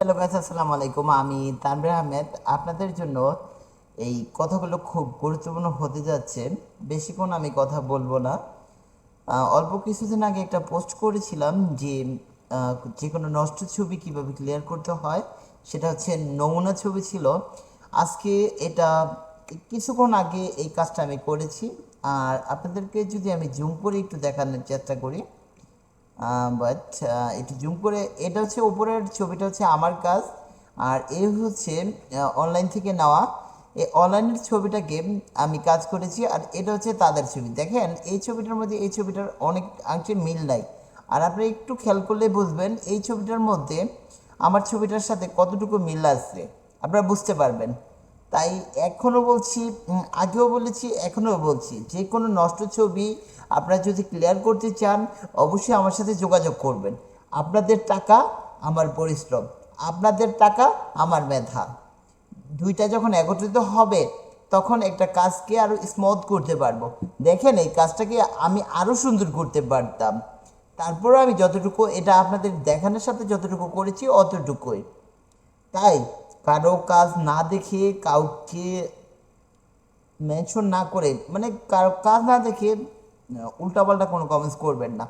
Hello guys, আসসালামু আলাইকুম। আমি তানভীর আহমেদ। আপনাদের জন্য এই কথাগুলো খুব গুরুত্বপূর্ণ হতে যাচ্ছে। বেশিক্ষণ আমি কথা বলব না। অল্প কিছুদিন আগে একটা পোস্ট করেছিলাম যে যে কোনো নষ্ট ছবি কীভাবে ক্লিয়ার করতে হয়, সেটা হচ্ছে নমুনা ছবি ছিল। আজকে এটা কিছুক্ষণ আগে এই কাজটা আমি করেছি। আর আপনাদেরকে যদি আমি জুম করে একটু দেখানোর চেষ্টা করি। বাট একটু জুম করে, এটা হচ্ছে উপরের ছবিটা হচ্ছে আমার কাজ, আর এ হচ্ছে অনলাইন থেকে নেওয়া। এই অনলাইনের ছবিটাকে আমি কাজ করেছি, আর এটা হচ্ছে তাদের ছবি। দেখেন, এই ছবিটার মধ্যে, এই ছবিটার অনেক অংশে মিল নাই। আর আপনি একটু খেয়াল করলে বুঝবেন, এই ছবিটার মধ্যে আমার ছবিটার সাথে কতটুকু মিল আছে, আপনারা বুঝতে পারবেন। তাই এখনও বলছি আগেও বলেছি, এখনও বলছি, যে কোনো নষ্ট ছবি আপনারা যদি ক্লিয়ার করতে চান, অবশ্যই আমার সাথে যোগাযোগ করবেন। আপনাদের টাকা আমার পরিশ্রম, আপনাদের টাকা আমার মেধা। দুইটা যখন একত্রিত হবে, তখন একটা কাজকে আরও স্মুথ করতে পারব। দেখেন, এই কাজটাকে আমি আরও সুন্দর করতে পারতাম। তারপরে আমি যতটুকু, এটা আপনাদের দেখানোর সাথে যতটুকু করেছি, অতটুকুই। তাই কারও কাজ না দেখে কাউকে মেনশন না করে মানে কারও কাজ না দেখে উল্টাপাল্টা কোনো কমেন্টস করবেন না।